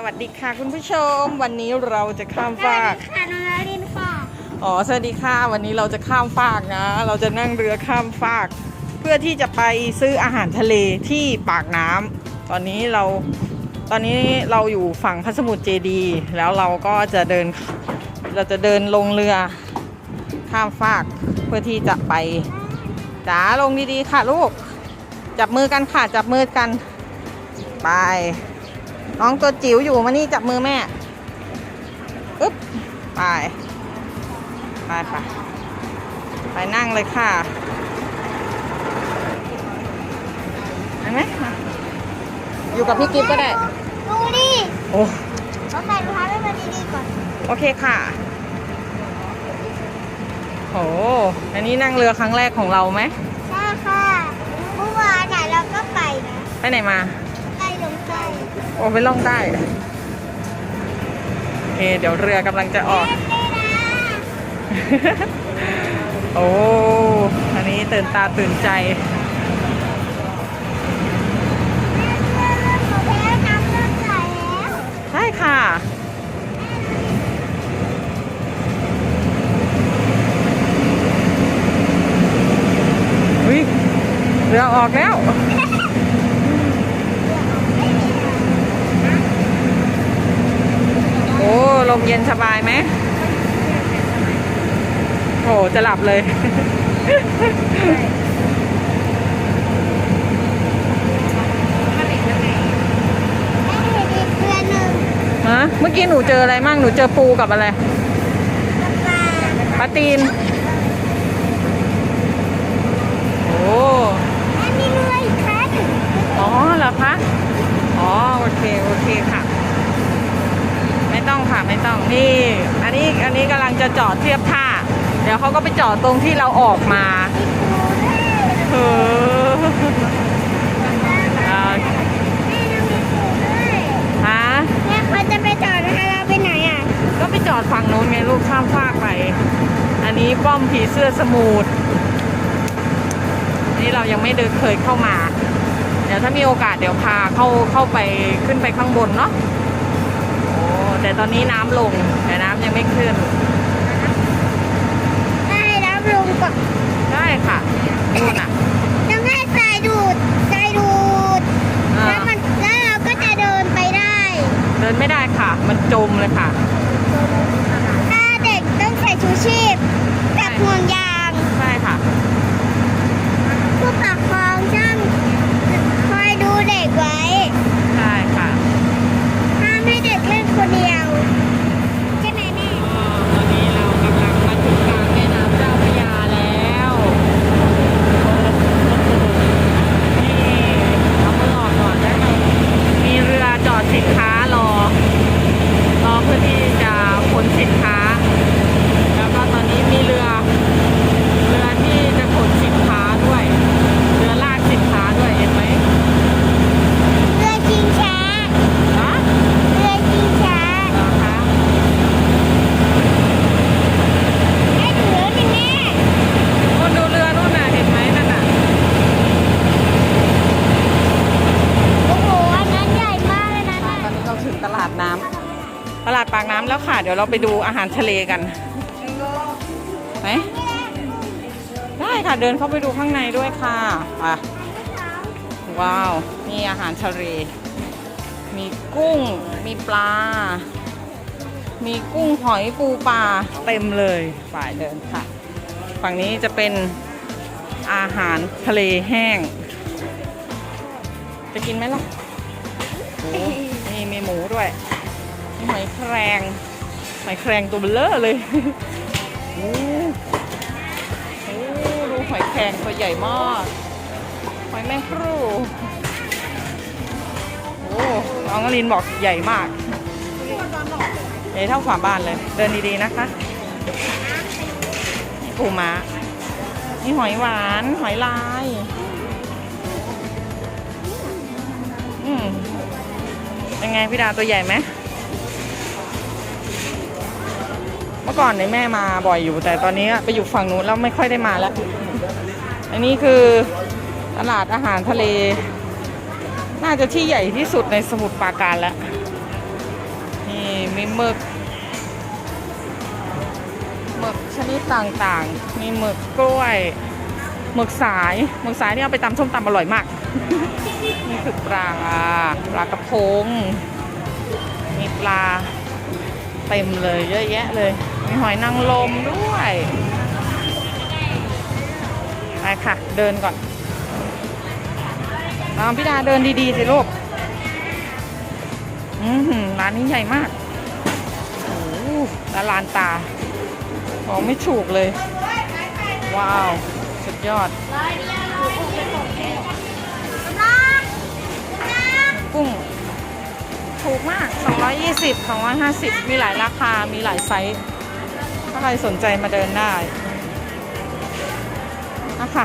สวัสดีค่ะคุณผู้ชม วันนี้เราจะข้ามฟากค่ะน้องนารินค่ะอ๋อสวัสดีค่ะวันนี้เราจะข้ามฟากนะ เราจะนั่งเรือข้ามฟาก เพื่อที่จะไปซื้ออาหารทะเลที่ปากน้ำตอนนี้เราตอนนี้เราอยู่ฝั่งพัสมุทรเจดีแล้วเราก็จะเดินเราจะเดินลงเรือข้ามฟากเพื่อที่จะไปจ๋าลงดีๆค่ะลูก จับมือกันค่ะจับมือกันไป น้องตัวจิ๋วอยู่มานี่จับมือแม่อึ๊บไปไปไปไปนั่งเลยค่ะเห็นไหมมาอยู่กับพี่กิฟก็ได้ดูดิโอ้เขาใส่รองเท้าให้มันดีๆก่อน โอเคค่ะโหอันนี้นั่งเรือครั้งแรกของเราไหมใช่ค่ะเมื่อวานน่ะเราก็ไปนะ ไปไหนมาไปลงใต้ โอ้ไปล่องใต้โอเคเดี๋ยวเรือกำลังจะออกเล่นได้นะโอ้ อันนี้ตื่นตาตื่นใจเขาแพ้น้ำเลือดไหลแล้วใช่ค่ะอุ๊ยเรือออกแล้ว โอ้ ล มเย็นสบายไหมโอ้จะหลับเลยแม่เห็นอีกเพื่อนหนึ่งฮะ เมื่อกี้หนูเจออะไรมั่ง หนูเจอปูกับอะไรกับปลาปลาตีน โอ้ แม่มีเรืออีกคัน อ๋อเหรอคะ อ๋อ โอเค โอเคค่ะ ไม่ต้อง ค่ะไม่ต้องนี่อันนี้อันนี้กำลังจะจอดเทียบท่า เดี๋ยวเขาก็ไปจอดตรงที่เราออกมาเอออ่าแม่ยังมีปูด้วยฮะแม่เขาจะไปจอดนะคะเราไปไหนอะ ก็ไปจอดฝั่งนู้นไงลูกข้ามฟากไป อันนี้ป้อมผีเสื้อสมุทรนี่เรายังไม่เดินเคยเข้ามา เดี๋ยวถ้ามีโอกาสเดี๋ยวพาเข้าเข้าไปขึ้นไปข้างบนเนาะโอ้ แต่ตอนนี้น้ำลง แต่น้ำยังไม่ขึ้นให้รับลงก่อนได้ค่ะนู่นอะต้องให้สายดูดสายดูดอ่าแล้วมันแล้วเราก็จะเดินไปได้ เดินไม่ได้ค่ะ มันจมเลยค่ะ ถ้าเด็กต้องใส่ชูชีพกับห่วงยาง ใช่ค่ะ ผู้ปกครองช่างคอยดูเด็กไว้ ใช่ค่ะ ห้ามให้เด็กเล่นคนเดียวใช่ไหมแม่ ตอนนี้เรากำลังมาถึงกลางแม่น้ำเจ้าพระยาแล้วนี่เอามือออกก่อนได้ไหมมีเรือจอดสินค้ารอ รอเพื่อที่จะขนสินค้า แล้วก็ตอนนี้มีเรือ เรือที่จะขนสินค้าด้วย เรือลากสินค้าด้วยเห็นไหม เรือชิงช้า ฮะ เรือชิงช้า เหรอคะ ให้ดูแล้วนี่แม่ โอ้ดูเรือนู่นน่ะเห็นไหมนั่นน่ะ โอ้โหอันนั้นใหญ่มากเลยนะ ตอนนี้เราถึงตลาดน้ำต ลาดปากน้ำแล้วค่ะ เดี๋ยวเราไปดูอาหารทะเลกันไหมได้ค่ะเดินเข้าไปดูข้างในด้วยค่ะอะว้าวนี่อาหารทะเล มีกุ้ง มีปลา มีกุ้งหอยปูปลาเต็มเลยฝ่ายเดินค่ะ ฝั่งนี้จะเป็นอาหารทะเลแห้ง จะกินไหมล่ะนี่มีหมูด้วย หอยแครงหอยแครงตัวเบลเลอร์เลยโอ้โหดูหอยแครงตัวใหญ่มากหอยแมงครูโอ้น้องอลินบอกใหญ่มากใหญ่เท่าฝาบ้านเลย เดินดีๆนะคะปูม้านี่หอยหวาน หอยลาย อืมเป็นไงพี่ดาตัวใหญ่ไหม มื่อก่อนเนี่ยแม่มาบ่อยอยู่ แต่ตอนนี้ไปอยู่ฝั่งนู้นแล้วไม่ค่อยได้มาแล้ว อันนี้คือตลาดอาหารทะเล น่าจะที่ใหญ่ที่สุดในสมุทรปราการแล้ว นี่มีหมึกหมึกชนิดต่างๆ มีหมึกกล้วยหมึกสายหมึกสายนี่เอาไปตำส้มตำอร่อยมาก นี่คือปลาปลากระพงมีปลาเต็มเลยเยอะแยะเลย มีหอยนางรมด้วยไปค่ะ เดินก่อนเอาพี่ดาเดินดีๆสิลูกอือหือร้านนี้ใหญ่มากโอ้โหละลานตามองไม่ถูกเลย ว้าว สุดยอด กุ้ง ถูกมาก 220 250 มีหลายราคา มีหลายไซส์ ถ้าใครสนใจมาเดินได้นะคะ